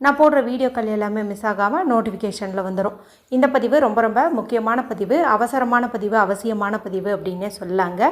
நான் போடுற வீடியோக்கள் எல்லாமே மிஸ் ஆகாமல் நோட்டிஃபிகேஷனில் வந்துடும் இந்த பதிவு ரொம்ப ரொம்ப முக்கியமான பதிவு அவசரமான பதிவு அவசியமான பதிவு அப்படின்னே சொல்லாங்க.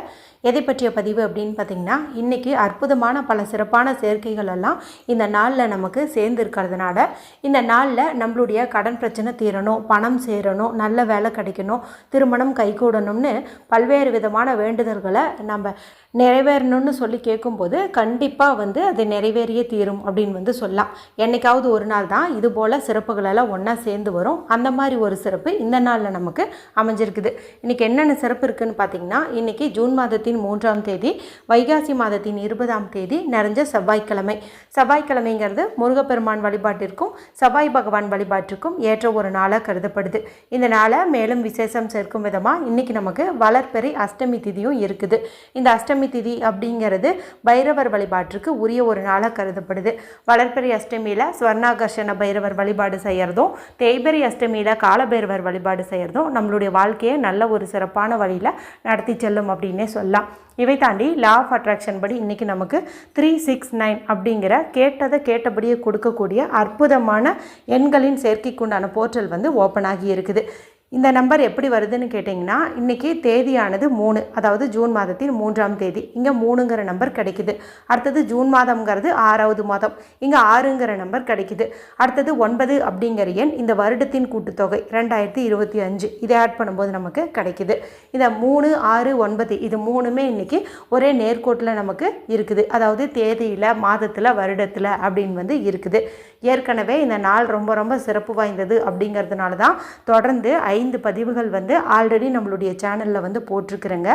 எதை பற்றிய பதிவு அப்படின்னு பார்த்திங்கன்னா இன்றைக்கி அற்புதமான பல சிறப்பான சேர்க்கைகள் எல்லாம் இந்த நாளில் நமக்கு சேர்ந்து இருக்கிறதுனால இந்த நாளில் நம்மளுடைய கடன் பிரச்சனை தீரணும் பணம் சேரணும் நல்ல வேலை கிடைக்கணும் திருமணம் கைகூடணும்னு பல்வேறு விதமான வேண்டுதல்களை நம்ம நிறைவேறணும்னு சொல்லி கேட்கும்போது கண்டிப்பாக வந்து அது நிறைவேறியே தீரும் அப்படின்னு வந்து சொல்லலாம். என்றைக்காவது ஒரு நாள் தான் இது போல் சிறப்புகளெல்லாம் ஒன்றா சேர்ந்து வரும். அந்த மாதிரி ஒரு சிறப்பு இந்த நாளில் நமக்கு அமைஞ்சிருக்குது. இன்றைக்கி என்னென்ன சிறப்பு இருக்குன்னு பார்த்தீங்கன்னா இன்றைக்கி ஜூன் மாதத்தின் மூன்றாம் தேதி வைகாசி மாதத்தின் இருபதாம் தேதி நிறைஞ்ச செவ்வாய்க்கிழமை. செவ்வாய்க்கிழமைங்கிறது முருகப்பெருமான் வழிபாட்டிற்கும் செவ்வாய் பகவான் வழிபாட்டிற்கும் ஏற்ற ஒரு நாளாக கருதப்படுது. இந்த நாளை மேலும் விசேஷம் சேர்க்கும் விதமாக இன்றைக்கி நமக்கு வளர்ப்பெறை அஷ்டமி திதியும் இருக்குது. இந்த அஷ்டமி திதி அப்படிங்கிறது பைரவர் வழிபாட்டிற்கு உரிய ஒரு நாளாக கருதப்படுது. வளர்ப்பெறை அஷ்டமியில் ஸ்வர்ண ஸ்வர்ணாகர்ஷண பைரவர் வழிபாடு செய்கிறதும் தேய்பெரி அஷ்டமியில் காலபைரவர் வழிபாடு செய்கிறதும் நம்மளுடைய வாழ்க்கையை நல்ல ஒரு சிறப்பான வழியில் நடத்தி செல்லும் அப்படின்னே சொல்லலாம். இவை தாண்டி லா ஆஃப் அட்ராக்ஷன் படி இன்றைக்கி நமக்கு த்ரீ சிக்ஸ் நைன் அப்படிங்கிற கேட்டதை கேட்டபடியே கொடுக்கக்கூடிய அற்புதமான எண்களின் சேர்க்கைக்குண்டான போர்ட்டல் வந்து ஓப்பன் ஆகி இருக்குது. இந்த நம்பர் எப்படி வருதுன்னு கேட்டிங்கன்னா இன்றைக்கி தேதியானது மூணு அதாவது ஜூன் மாதத்தின் மூன்றாம் தேதி. இங்கே மூணுங்கிற நம்பர் கிடைக்குது. அடுத்தது ஜூன் மாதம்ங்கிறது ஆறாவது மாதம். இங்கே ஆறுங்கிற நம்பர் கிடைக்குது. அடுத்தது ஒன்பது அப்படிங்கிற எண் இந்த வருடத்தின் கூட்டுத்தொகை ரெண்டாயிரத்தி இருபத்தி அஞ்சு. இதை ஆட் பண்ணும்போது நமக்கு கிடைக்குது. இந்த மூணு ஆறு ஒன்பது இது மூணுமே இன்றைக்கி ஒரே நேர்கோட்டில் நமக்கு இருக்குது. அதாவது தேதியில் மாதத்தில் வருடத்தில் அப்படின்னு வந்து இருக்குது. ஏற்கனவே இந்த நாள் ரொம்ப ரொம்ப சிறப்பு வாய்ந்தது அப்படிங்கிறதுனால தான் தொடர்ந்து ஐ ஐந்து பதிவுகள் வந்து ஆல்ரெடி நம்மளுடைய சேனலில் வந்து போட்டிருக்கிறேங்க.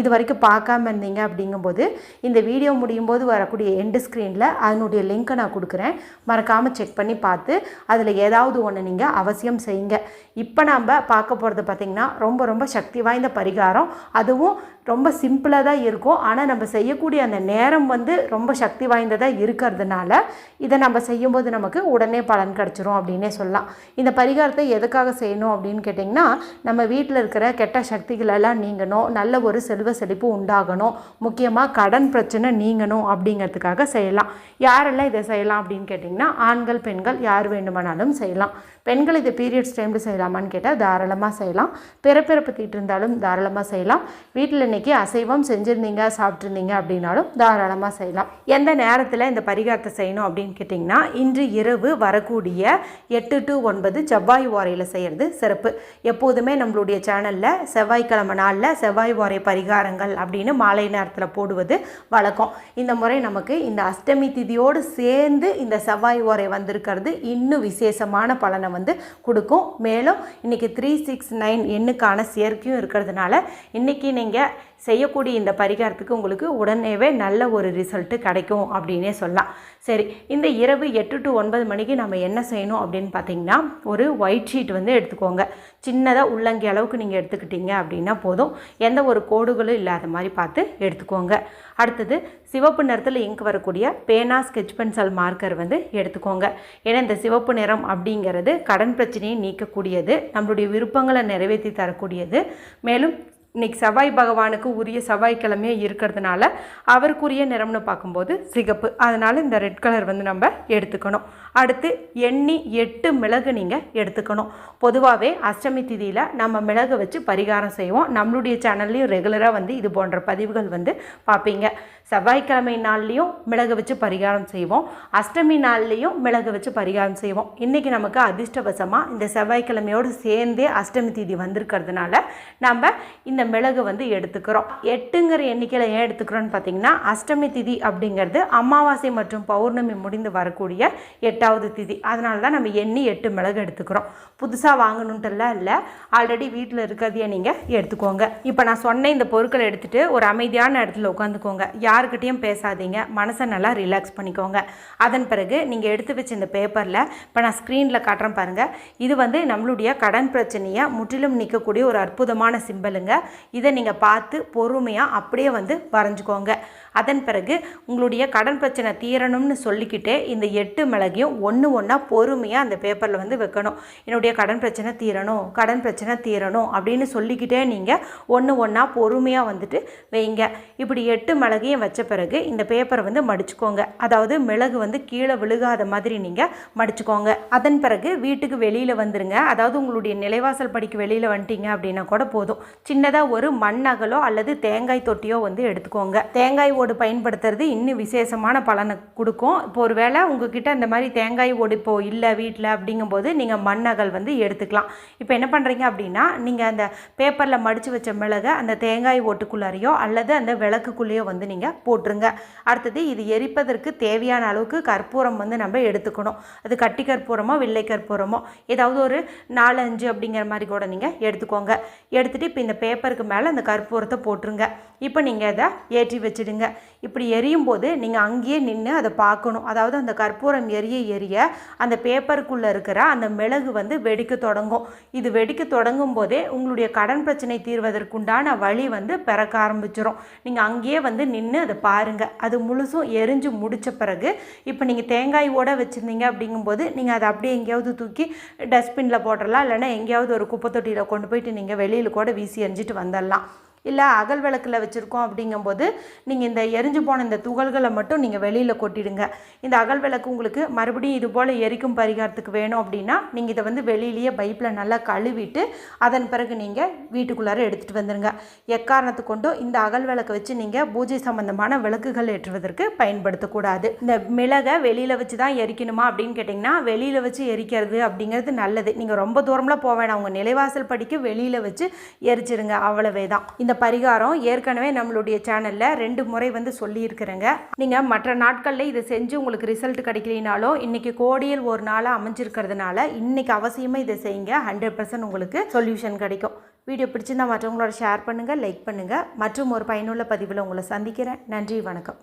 இது வரைக்கும் பார்க்காம இருந்தீங்க அப்படிங்கும்போது இந்த வீடியோ முடியும் போது வரக்கூடிய எண்டு ஸ்க்ரீனில் அதனுடைய லிங்க்கை நான் கொடுக்குறேன். மறக்காமல் செக் பண்ணி பார்த்து அதில் ஏதாவது ஒன்று நீங்கள் அவசியம் செய்யுங்க. இப்போ நாம் பார்க்க போகிறது பார்த்திங்கன்னா ரொம்ப ரொம்ப சக்தி வாய்ந்த பரிகாரம். அதுவும் ரொம்ப சிம்பிளாக தான் இருக்கும். ஆனால் நம்ம செய்யக்கூடிய அந்த நேரம் வந்து ரொம்ப சக்தி வாய்ந்ததாக இருக்கிறதுனால இதை நம்ம செய்யும்போது நமக்கு உடனே பலன் கிடச்சிரும் அப்படின்னே சொல்லலாம். இந்த பரிகாரத்தை எதுக்காக செய்யணும் அப்படின்னு கேட்டிங்கன்னா நம்ம வீட்டில் இருக்கிற கெட்ட சக்திகளெல்லாம் நீங்கணும். நல்ல ஒரு செல்வ செழிப்பு உண்டாகணும். முக்கியமாக கடன் பிரச்சனை நீங்கணும் அப்படிங்கிறதுக்காக செய்யலாம். யாரெல்லாம் இதை செய்யலாம் அப்படின்னு கேட்டிங்கன்னா ஆண்கள் பெண்கள் யார் வேண்டுமானாலும் செய்யலாம். பெண்கள் இது பீரியட்ஸ் டைமில் செய்யலாமான்னு கேட்டால் தாராளமாக செய்யலாம். பிறப்பிறப்பு தீட்டு இருந்தாலும் தாராளமாக செய்யலாம். வீட்டில் இன்றைக்கி அசைவம் செஞ்சுருந்தீங்க சாப்பிட்ருந்தீங்க அப்படின்னாலும் தாராளமாக செய்யலாம். எந்த நேரத்தில் இந்த பரிகாரத்தை செய்யணும் அப்படின்னு கேட்டிங்கன்னா இன்று இரவு வரக்கூடிய எட்டு டு ஒன்பது செவ்வாய் ஓரையில் செய்கிறது சிறப்பு. எப்போதுமே நம்மளுடைய சேனலில் செவ்வாய்க்கிழமை நாளில் செவ்வாய் ஓரை பரிகாரங்கள் அப்படின்னு மாலை நேரத்தில் போடுவது வழக்கம். இந்த முறை நமக்கு இந்த அஷ்டமி திதியோடு சேர்ந்து இந்த செவ்வாய் ஓரை வந்திருக்கிறது இன்னும் விசேஷமான பலனை வந்து கொடுக்கும். மேலும் இன்றைக்கி த்ரீ சிக்ஸ் நைன் எண்ணுக்கான சேர்க்கையும் இருக்கிறதுனால இன்றைக்கி நீங்கள் செய்யக்கூடிய இந்த பரிகாரத்துக்கு உங்களுக்கு உடனேவே நல்ல ஒரு ரிசல்ட்டு கிடைக்கும் அப்படின்னே சொல்லலாம். சரி இந்த இரவு எட்டு டு ஒன்பது மணிக்கு நம்ம என்ன செய்யணும் அப்படின்னு பார்த்தீங்கன்னா ஒரு ஒயிட் ஷீட் வந்து எடுத்துக்கோங்க. சின்னதாக உள்ளங்கி அளவுக்கு நீங்கள் எடுத்துக்கிட்டீங்க அப்படின்னா போதும். எந்த ஒரு கோடுகளும் இல்லாத மாதிரி பார்த்து எடுத்துக்கோங்க. அடுத்தது சிவப்பு நிறத்தில் இங்க் வரக்கூடிய பேனா ஸ்கெச் பென்சில் மார்க்கர் வந்து எடுத்துக்கோங்க. ஏன்னா இந்த சிவப்பு நிறம் அப்படிங்கிறது கடன் பிரச்சனையை நீக்கக்கூடியது நம்மளுடைய விருப்பங்களை நிறைவேற்றி தரக்கூடியது. மேலும் இன்னைக்கு செவ்வாய் பகவானுக்கு உரிய செவ்வாய்க்கிழமையே இருக்கிறதுனால அவருக்குரிய நிறம்னு பார்க்கும்போது சிகப்பு. அதனால் இந்த ரெட் கலர் வந்து நம்ம எடுத்துக்கணும். அடுத்து எண்ணி எட்டு மிளகு நீங்கள் எடுத்துக்கணும். பொதுவாகவே அஷ்டமி திதியில் நம்ம மிளகு வச்சு பரிகாரம் செய்வோம். நம்மளுடைய சேனல்லையும் ரெகுலராக வந்து இது போன்ற பதிவுகள் வந்து பார்ப்பீங்க. செவ்வாய்க்கிழமை நாள்லேயும் மிளகு வச்சு பரிகாரம் செய்வோம். அஷ்டமி நாள்லேயும் மிளகு வச்சு பரிகாரம் செய்வோம். இன்றைக்கி நமக்கு அதிர்ஷ்டவசமாக இந்த செவ்வாய்க்கிழமையோடு சேர்ந்தே அஷ்டமி திதி வந்திருக்கிறதுனால நம்ம இந்த மிளகு வந்து எடுத்துக்கிறோம். எட்டுங்கிற எண்ணிக்கையில் ஏன் எடுத்துக்கிறோன்னு பார்த்தீங்கன்னா அஷ்டமி திதி அப்படிங்கிறது அமாவாசை மற்றும் பௌர்ணமி முடிந்து வரக்கூடிய எட்டாவது திதி. அதனால தான் நம்ம எண்ணி எட்டு மிளகு எடுத்துக்கிறோம். புதுசாக வாங்கணுன்ட்டுலாம் இல்லை. ஆல்ரெடி வீட்டில் இருக்கிறதையே நீங்கள் எடுத்துக்கோங்க. இப்போ நான் சொன்ன இந்த பொருட்களை எடுத்துகிட்டு ஒரு அமைதியான இடத்துல உட்காந்துக்கோங்க. யாருக்கிட்டேயும் பேசாதீங்க. மனசை நல்லா ரிலாக்ஸ் பண்ணிக்கோங்க. அதன் பிறகு நீங்கள் எடுத்து வச்ச இந்த பேப்பரில் இப்போ நான் ஸ்க்ரீனில் காட்டுறேன் பாருங்கள் இது வந்து நம்மளுடைய கடன் பிரச்சனையை முற்றிலும் நிற்கக்கூடிய ஒரு அற்புதமான சிம்பலுங்க இதை நீங்கள் பார்த்து பொறுமையாக அப்படியே வந்து வரைஞ்சிக்கோங்க. அதன் பிறகு உங்களுடைய கடன் பிரச்சனை தீரணும்னு சொல்லிக்கிட்டே இந்த எட்டு மிளகையும் ஒன்று ஒன்றா பொறுமையாக அந்த பேப்பரில் வந்து வைக்கணும். என்னுடைய கடன் பிரச்சனை தீரணும் கடன் பிரச்சனை தீரணும் அப்படின்னு சொல்லிக்கிட்டே நீங்கள் ஒன்று ஒன்றா பொறுமையாக வந்துட்டு வைங்க. இப்படி எட்டு மிளகையும் வச்ச பிறகு இந்த பேப்பரை வந்து மடிச்சுக்கோங்க. அதாவது மிளகு வந்து கீழே விழுகாத மாதிரி நீங்கள் மடிச்சுக்கோங்க. அதன் பிறகு வீட்டுக்கு வெளியில் வந்துருங்க. அதாவது உங்களுடைய நிலைவாசல் படிக்கு வெளியில் வந்துட்டீங்க அப்படின்னா கூட போதும். சின்னதாக ஒரு மண் அகலோ அல்லது தேங்காய் தொட்டியோ வந்து எடுத்துக்கோங்க. தேங்காய் ஓடு பயன்படுத்துறது இன்னும் விசேஷமான பலனை கொடுக்கும். இப்போ ஒரு வேளை உங்ககிட்ட இந்த மாதிரி தேங்காய் ஓடு இப்போ இல்லை வீட்டில் அப்படிங்கும்போது நீங்கள் மண்ணகல் வந்து எடுத்துக்கலாம். இப்போ என்ன பண்ணுறீங்க அப்படின்னா நீங்கள் அந்த பேப்பரில் மடித்து வச்ச மிளகை அந்த தேங்காய் ஓட்டுக்குள்ளாரையோ அல்லது அந்த விளக்குக்குள்ளேயோ வந்து நீங்கள் போட்டுருங்க. அடுத்தது இது எரிப்பதற்கு தேவையான அளவுக்கு கற்பூரம் வந்து நம்ம எடுத்துக்கணும். அது கட்டி கற்பூரமோ வெள்ளை கற்பூரமோ ஏதாவது ஒரு நாலஞ்சு அப்படிங்கிற மாதிரி கூட நீங்கள் எடுத்துக்கோங்க. எடுத்துகிட்டு இப்போ இந்த பேப்பர் பேப்பருக்கு மேலே அந்த கற்பூரத்தை போட்டுருங்க. இப்போ நீங்கள் அதை ஏற்றி வச்சிடுங்க. இப்படி எரியும் போது நீங்கள் அங்கேயே நின்று அதை பார்க்கணும். அதாவது அந்த கற்பூரம் எரிய எரிய அந்த பேப்பருக்குள்ளே இருக்கிற அந்த மிளகு வந்து வெடிக்க தொடங்கும். இது வெடிக்க தொடங்கும் போதே உங்களுடைய கடன் பிரச்சனை தீர்வதற்குண்டான வழி வந்து பிறக்க ஆரம்பிச்சிடும் நீங்கள் அங்கேயே வந்து நின்று அதை பாருங்கள் அது முழுசும் எரிஞ்சு முடித்த பிறகு இப்போ நீங்கள் தேங்காய் ஓட வச்சுருந்தீங்க அப்படிங்கும்போது நீங்கள் அதை அப்படியே எங்கேயாவது தூக்கி டஸ்ட்பினில் போட்டுடலாம் இல்லைன்னா எங்கேயாவது ஒரு குப்பை தொட்டியில் கொண்டு போயிட்டு நீங்கள் வெளியில் கூட வீசி எரிஞ்சிட்டு வந்துடலாம் இல்லை அகல் விளக்கில் வச்சுருக்கோம் அப்படிங்கும்போது நீங்கள் இந்த எரிஞ்சு போன இந்த துகள்களை மட்டும் நீங்கள் வெளியில் கொட்டிடுங்க. இந்த அகல் விளக்கு உங்களுக்கு மறுபடியும் இது போல் எரிக்கும் பரிகாரத்துக்கு வேணும் அப்படின்னா நீங்கள் இதை வந்து வெளியிலேயே பைப்பில் நல்லா கழுவிட்டு அதன் பிறகு நீங்கள் வீட்டுக்குள்ளார எடுத்துகிட்டு வந்துடுங்க எக்காரணத்து கொண்டும் இந்த அகல் விளக்கை வச்சு நீங்கள் பூஜை சம்பந்தமான விளக்குகள் ஏற்றுவதற்கு பயன்படுத்தக்கூடாது. இந்த மிளகை வெளியில் வச்சு தான் எரிக்கணுமா அப்படின்னு கேட்டிங்கன்னா வெளியில் வச்சு எரிக்கிறது அப்படிங்கிறது நல்லது. நீங்கள் ரொம்ப தூரம்லாம் போக வேணாம். உங்கள் நிலைவாசல் படிக்க வெளியில் வச்சு எரிச்சிருங்க. அவ்வளவே தான் இந்த பரிகாரம் ஏற்கனவே நம்மளுடைய சேனலில் ரெண்டு முறை வந்து சொல்லியிருக்கிறேங்க. நீங்கள் மற்ற நாட்களில் இதை செஞ்சு உங்களுக்கு ரிசல்ட் கிடைக்கலினாலும் இன்றைக்கி கோடியில் ஒரு நாளாக அமைஞ்சிருக்கிறதுனால இன்றைக்கி அவசியமாக இதை செய்யுங்க. ஹண்ட்ரட் பர்சன்ட் உங்களுக்கு சொல்யூஷன் கிடைக்கும். வீடியோ பிடிச்சிருந்தால் மற்றவங்களோட ஷேர் பண்ணுங்கள் லைக் பண்ணுங்கள் மற்றும் ஒரு பயனுள்ள பதிவில் உங்களை சந்திக்கிறேன். நன்றி வணக்கம்.